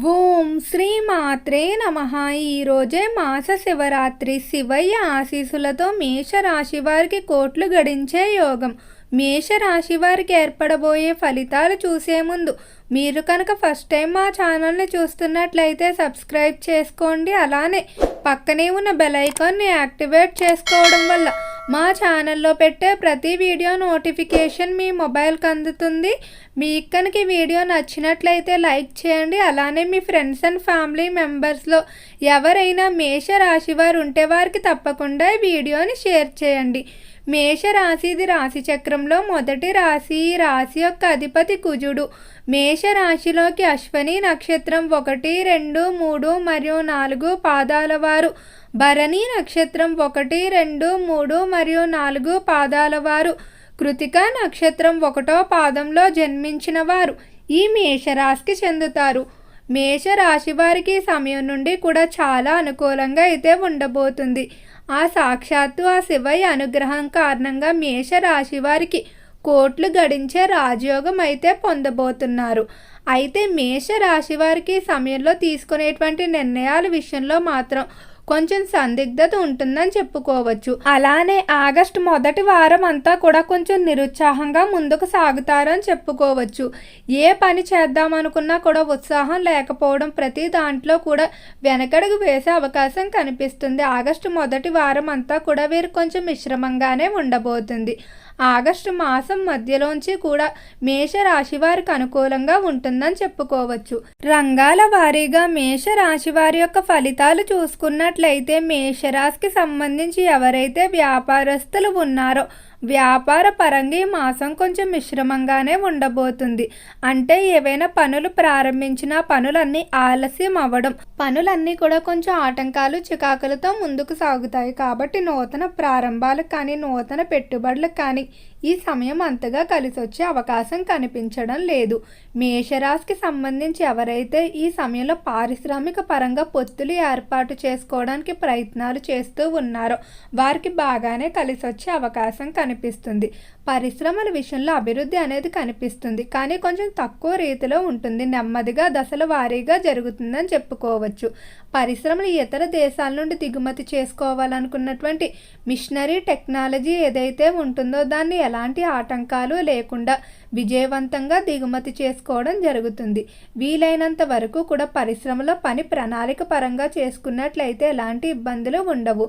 ఓం శ్రీ మాత్రే నమ ఈరోజే మాస శివరాత్రి. శివయ్య ఆశీసులతో మేషరాశి వారికి కోట్లు గడించే యోగం. మేషరాశి వారికి ఏర్పడబోయే ఫలితాలు చూసే ముందు మీరు కనుక ఫస్ట్ టైం మా ఛానల్ని చూస్తున్నట్లయితే సబ్స్క్రైబ్ చేసుకోండి. అలానే పక్కనే ఉన్న బెల్ ఐకాన్ని యాక్టివేట్ చేసుకోవడం వల్ల మా ఛానల్లో పెట్టే ప్రతి వీడియో నోటిఫికేషన్ మీ మొబైల్కి అందుతుంది. మీకు కనుక ఈ వీడియో నచ్చినట్లయితే లైక్ చేయండి. అలానే మీ ఫ్రెండ్స్ అండ్ ఫ్యామిలీ మెంబర్స్లో ఎవరైనా మేష రాశి వారు ఉంటే వారికి తప్పకుండా ఈ వీడియోని షేర్ చేయండి. మేష రాశిది రాశి చక్రంలో మొదటి రాశి. ఈ రాశి యొక్క అధిపతి కుజుడు. మేష రాశిలోకి అశ్వని నక్షత్రం ఒకటి రెండు మూడు మరియు నాలుగు పాదాల వారు. భరణి నక్షత్రం ఒకటి రెండు మూడు మరియు నాలుగు పాదాల వారు. కృతిక నక్షత్రం ఒకటో పాదంలో జన్మించిన వారు. ఈ మేషరాశికి చెందుతారు. మేషరాశి వారికి సమయం నుండి కూడా చాలా అనుకూలంగా అయితే ఉండబోతుంది. ఆ సాక్షాత్తు ఆ శివయ్య అనుగ్రహం కారణంగా మేషరాశి వారికి కోట్లు గడించే రాజయోగం అయితే పొందబోతున్నారు. అయితే మేష రాశి వారికి సమయంలో తీసుకునేటువంటి నిర్ణయాల విషయంలో మాత్రం కొంచెం సందిగ్ధత ఉంటుందని చెప్పుకోవచ్చు. అలానే ఆగస్టు మొదటి వారం అంతా కూడా కొంచెం నిరుత్సాహంగా ముందుకు సాగుతారని చెప్పుకోవచ్చు. ఏ పని చేద్దామనుకున్నా కూడా ఉత్సాహం లేకపోవడం ప్రతి దాంట్లో కూడా వెనకడుగు వేసే అవకాశం కనిపిస్తుంది. ఆగస్టు మొదటి వారం అంతా కూడా వీరు కొంచెం మిశ్రమంగానే ఉండబోతుంది. ఆగస్టు మాసం మధ్యలోంచి కూడా మేషరాశి వారికి అనుకూలంగా ఉంటుందని చెప్పుకోవచ్చు. రంగాల వారీగా మేషరాశి వారి యొక్క ఫలితాలు చూసుకున్నట్లయితే మేషరాశికి సంబంధించి ఎవరైతే వ్యాపారస్తులు ఉన్నారో వ్యాపార పరంగా ఈ మాసం కొంచెం మిశ్రమంగానే ఉండబోతుంది. అంటే ఏవైనా పనులు ప్రారంభించిన పనులన్నీ ఆలస్యం అవ్వడం పనులన్నీ కూడా కొంచెం ఆటంకాలు చికాకులతో ముందుకు సాగుతాయి. కాబట్టి నూతన ప్రారంభాలకు కానీ నూతన పెట్టుబడులకు కానీ ఈ సమయం అంతగా కలిసి వచ్చే అవకాశం కనిపించడం లేదు. మేషరాశికి సంబంధించి ఎవరైతే ఈ సమయంలో పారిశ్రామిక పరంగా పొత్తులు ఏర్పాటు చేసుకోవడానికి ప్రయత్నాలు చేస్తూ ఉన్నారో వారికి బాగానే కలిసి వచ్చే అవకాశం కనిపిస్తుంది. పరిశ్రమల విషయంలో అభివృద్ధి అనేది కనిపిస్తుంది. కానీ కొంచెం తక్కువ రీతిలో ఉంటుంది. నెమ్మదిగా దశల వారీగా జరుగుతుందని చెప్పుకోవచ్చు. పరిశ్రమలు ఇతర దేశాల నుండి దిగుమతి చేసుకోవాలనుకున్నటువంటి మిషనరీ టెక్నాలజీ ఏదైతే ఉంటుందో దాన్ని ఎలాంటి ఆటంకాలు లేకుండా విజయవంతంగా దిగుమతి చేసుకోవడం జరుగుతుంది. వీలైనంత వరకు కూడా పరిశ్రమలో పని ప్రణాళిక పరంగా చేసుకున్నట్లయితే ఎలాంటి ఇబ్బందులు ఉండవు.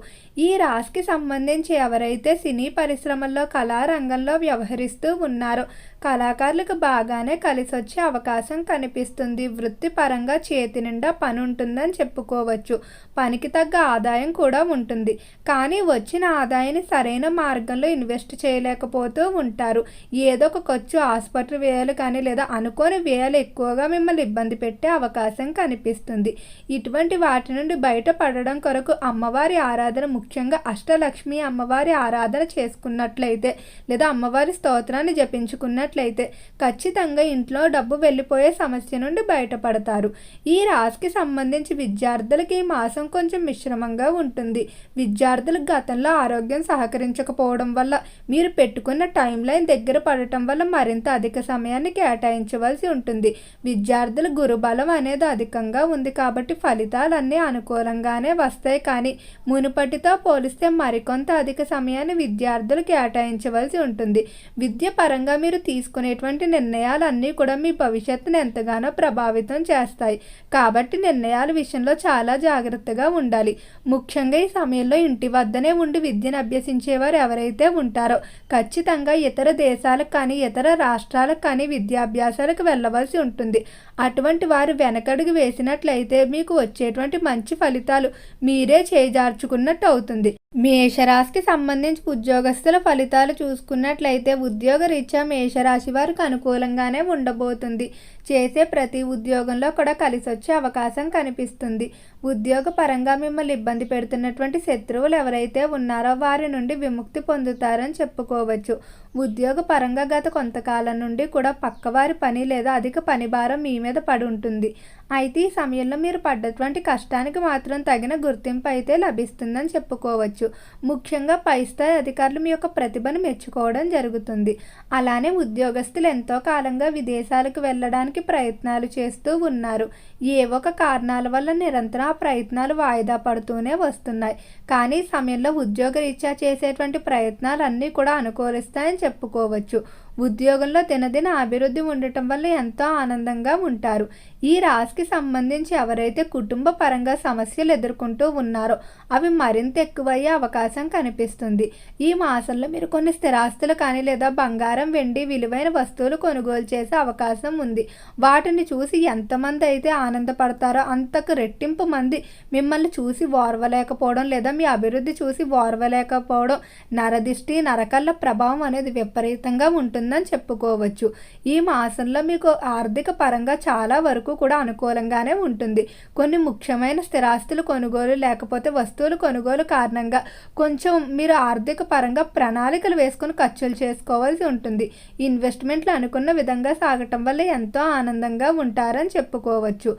ఈ రాశికి సంబంధించి ఎవరైతే సినీ పరిశ్రమల్లో కళారంగంలో వ్యవహరిస్తూ ఉన్నారో కళాకారులకు బాగానే కలిసి వచ్చే అవకాశం కనిపిస్తుంది. వృత్తిపరంగా చేతి నిండా పని ఉంటుందని చెప్పుకోవచ్చు. పనికి తగ్గ ఆదాయం కూడా ఉంటుంది. కానీ వచ్చిన ఆదాయాన్ని సరైన మార్గంలో ఇన్వెస్ట్ చేయలేకపోతూ ఉంటారు. ఏదో ఒక ఖర్చు ఆసుపత్రి వ్యయాలు కానీ లేదా అనుకోని వ్యయాలు ఎక్కువగా మిమ్మల్ని ఇబ్బంది పెట్టే అవకాశం కనిపిస్తుంది. ఇటువంటి వాటి నుండి బయటపడడం కొరకు అమ్మవారి ఆరాధన ముఖ్యంగా అష్టలక్ష్మి అమ్మవారి ఆరాధన చేసుకున్నట్లయితే లేదా అమ్మవారి స్తోత్రాన్ని జపించుకున్నట్లయితే ఖచ్చితంగా ఇంట్లో డబ్బు వెళ్ళిపోయే సమస్య నుండి బయటపడతారు. ఈ రాశికి సంబంధించి విద్యార్థులకి ఈ మాసం కొంచెం మిశ్రమంగా ఉంటుంది. విద్యార్థులకు గతంలో ఆరోగ్యం సహకరించకపోవడం వల్ల మీరు పెట్టుకున్న టైం లైన్ దగ్గర పడటం వల్ల మరింత అధిక సమయాన్ని కేటాయించవలసి ఉంటుంది. విద్యార్థుల గురుబలం అనేది అధికంగా ఉంది కాబట్టి ఫలితాలన్నీ అనుకూలంగానే వస్తాయి కానీ మునుపటితో పోలిస్తే మరికొంత అధిక సమయాన్ని విద్యార్థులు కేటాయించవలసి ఉంటుంది. విద్య పరంగా మీరు తీసుకునేటువంటి నిర్ణయాలన్నీ కూడా మీ భవిష్యత్తును ఎంతగానో ప్రభావితం చేస్తాయి. కాబట్టి నిర్ణయాల విషయంలో చాలా జాగ్రత్తగా ఉండాలి. ముఖ్యంగా ఈ సమయంలో ఇంటి వద్దనే ఉండి విద్యను అభ్యసించేవారు ఎవరైతే ఉంటారో ఖచ్చితంగా ఇతర దేశాలకు కానీ ఇతర రాష్ట్రాలకు కానీ విద్యాభ్యాసాలకు వెళ్ళవలసి ఉంటుంది. అటువంటి వారు వెనకడుగు వేసినట్లయితే మీకు వచ్చేటువంటి మంచి ఫలితాలు మీరే చేజార్చుకున్నట్టు అవుతుంది. మేషరాశికి సంబంధించి ఉద్యోగస్తుల ఫలితాలు చూసుకున్నట్లయితే ఉద్యోగ రీత్యా మేషరాశి వారికి అనుకూలంగానే ఉండబోతుంది. చేసే ప్రతి ఉద్యోగంలో కూడా కలిసి వచ్చే అవకాశం కనిపిస్తుంది. ఉద్యోగ పరంగా మిమ్మల్ని ఇబ్బంది పెడుతున్నటువంటి శత్రువులు ఎవరైతే ఉన్నారో వారి నుండి విముక్తి పొందుతారని చెప్పుకోవచ్చు. ఉద్యోగ పరంగా గత కొంతకాలం నుండి కూడా పక్కవారి పని లేదా అధిక పని భారం మీ మీద పడి ఉంటుంది. అయితే ఈ సమయంలో మీరు పడ్డటువంటి కష్టానికి మాత్రం తగిన గుర్తింపు అయితే లభిస్తుందని చెప్పుకోవచ్చు. ముఖ్యంగా పై స్థాయి అధికారులు మీ యొక్క ప్రతిభను మెచ్చుకోవడం జరుగుతుంది. అలానే ఉద్యోగస్తులు ఎంతో కాలంగా విదేశాలకు వెళ్ళడానికి ప్రయత్నాలు చేస్తూ ఉన్నారు. ఏ ఒక కారణాల వల్ల నిరంతరం ఆ ప్రయత్నాలు వాయిదా పడుతూనే వస్తున్నాయి. కానీ ఈ సమయంలో ఉద్యోగరీత్యా చేసేటువంటి ప్రయత్నాలన్నీ కూడా అనుకూలిస్తాయని చెప్పుకోవచ్చు. ఉద్యోగంలో దినదిన అభివృద్ధి ఉండటం వల్ల ఎంతో ఆనందంగా ఉంటారు. ఈ రాశికి సంబంధించి ఎవరైతే కుటుంబ పరంగా సమస్యలు ఎదుర్కొంటూ ఉన్నారో అవి మరింత ఎక్కువయ్యే అవకాశం కనిపిస్తుంది. ఈ మాసంలో మీరు కొన్ని స్థిరాస్తులు కానీ లేదా బంగారం వెండి విలువైన వస్తువులు కొనుగోలు చేసే అవకాశం ఉంది. వాటిని చూసి ఎంతమంది అయితే ఆనందపడతారో అంతకు రెట్టింపు మంది మిమ్మల్ని చూసి ఓర్వలేకపోవడం లేదా మీ అభివృద్ధి చూసి ఓర్వలేకపోవడం నరదిష్టి నరకళ్ళ ప్రభావం అనేది విపరీతంగా ఉంటుంది. ఉంటుందని చెప్పుకోవచ్చు. ఈ మాసంలో మీకు ఆర్థిక పరంగా చాలా వరకు కూడా అనుకూలంగానే ఉంటుంది. కొన్ని ముఖ్యమైన స్థిరాస్తులు కొనుగోలు లేకపోతే వస్తువులు కొనుగోలు కారణంగా కొంచెం మీరు ఆర్థిక పరంగా ప్రణాళికలు వేసుకొని ఖర్చులు చేసుకోవాల్సి ఉంటుంది. ఇన్వెస్ట్మెంట్లు అనుకున్న విధంగా సాగటం వల్ల ఎంతో ఆనందంగా ఉంటారని చెప్పుకోవచ్చు.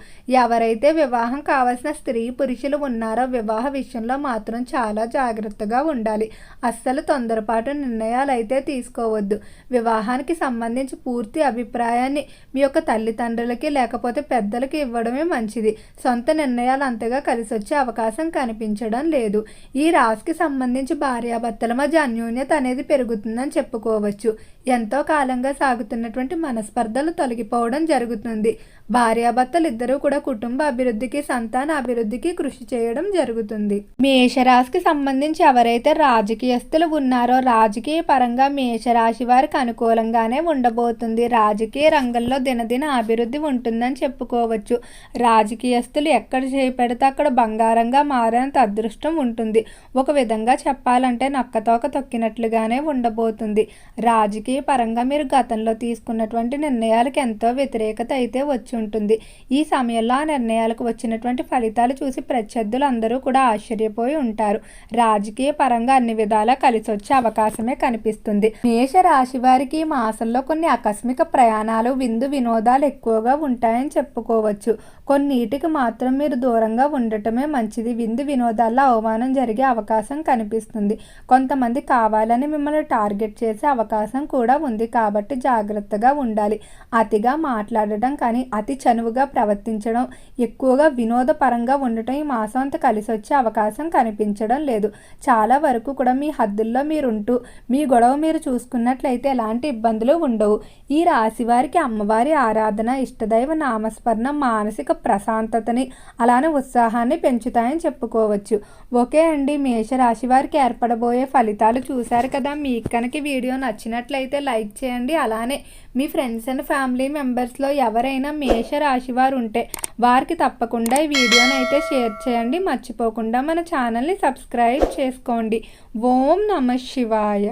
ఎవరైతే వివాహం కావాల్సిన స్త్రీ పురుషులు ఉన్నారో వివాహ విషయంలో మాత్రం చాలా జాగ్రత్తగా ఉండాలి. అస్సలు తొందరపాటు నిర్ణయాలు అయితే తీసుకోవద్దు. వివాహ వివాహానికి సంబంధించి పూర్తి అభిప్రాయాన్ని మీ యొక్క తల్లిదండ్రులకి లేకపోతే పెద్దలకి ఇవ్వడమే మంచిది. సొంత నిర్ణయాలు అంతగా కలిసి వచ్చే అవకాశం కనిపించడం లేదు. ఈ రాశికి సంబంధించి భార్యాభర్తల మధ్య అన్యోన్యత అనేది పెరుగుతుందని చెప్పుకోవచ్చు. ఎంతో కాలంగా సాగుతున్నటువంటి మనస్పర్ధలు తొలగిపోవడం జరుగుతుంది. భార్యాభర్తలు ఇద్దరూ కూడా కుటుంబ అభివృద్ధికి సంతాన అభివృద్ధికి కృషి చేయడం జరుగుతుంది. మేషరాశికి సంబంధించి ఎవరైతే రాజకీయస్తులు ఉన్నారో రాజకీయ పరంగా మేషరాశి వారికి అనుకూలంగానే ఉండబోతుంది. రాజకీయ రంగంలో దినదిన అభివృద్ధి ఉంటుందని చెప్పుకోవచ్చు. రాజకీయస్తులు ఎక్కడ చేపెడితే అక్కడ బంగారంగా మారేంత అదృష్టం ఉంటుంది. ఒక విధంగా చెప్పాలంటే నక్కతోక తొక్కినట్లుగానే ఉండబోతుంది. రాజకీయ పరంగా మీరు గతంలో తీసుకున్నటువంటి నిర్ణయాలకు ఎంతో వ్యతిరేకత అయితే వచ్చి ఉంటుంది. ఈ సమయంలో ఆ నిర్ణయాలకు వచ్చినటువంటి ఫలితాలు చూసి ప్రత్యర్థులు అందరూ కూడా ఆశ్చర్యపోయి ఉంటారు. రాజకీయ పరంగా అన్ని విధాలా కలిసి వచ్చే అవకాశమే కనిపిస్తుంది. మేష రాశి వారికి ఈ మాసంలో కొన్ని ఆకస్మిక ప్రయాణాలు విందు వినోదాలు ఎక్కువగా ఉంటాయని చెప్పుకోవచ్చు. కొన్నిటికి మాత్రం మీరు దూరంగా ఉండటమే మంచిది. విందు వినోదాల్లో అవమానం జరిగే అవకాశం కనిపిస్తుంది. కొంతమంది కావాలని మిమ్మల్ని టార్గెట్ చేసే అవకాశం కూడా ఉంది. కాబట్టి జాగ్రత్తగా ఉండాలి. అతిగా మాట్లాడటం కానీ అతి చనువుగా ప్రవర్తించడం ఎక్కువగా వినోదపరంగా ఉండటం ఈ మాసం అంత కలిసి వచ్చే అవకాశం కనిపించడం లేదు. చాలా వరకు కూడా మీ హద్దుల్లో మీరుంటూ మీ గొడవ మీరు చూసుకున్నట్లయితే ఎలాంటి ఇబ్బందులు ఉండవు. ఈ రాశి వారికి అమ్మవారి ఆరాధన ఇష్టదైవ నామస్మరణ మానసిక ప్రశాంతతని అలానే ఉత్సాహాన్ని పెంచుతాయని చెప్పుకోవచ్చు. ఓకే అండి మేషరాశి వారికి ఏర్పడబోయే ఫలితాలు చూశారు కదా. మీకు కనుక వీడియో నచ్చినట్లయితే లైక్ చేయండి. అలానే మీ ఫ్రెండ్స్ అండ్ ఫ్యామిలీ మెంబర్స్లో ఎవరైనా మేషరాశి వారు ఉంటే వారికి తప్పకుండా ఈ వీడియోని అయితే షేర్ చేయండి. మర్చిపోకుండా మన ఛానల్ని సబ్స్క్రైబ్ చేసుకోండి. ఓం నమ శివాయ.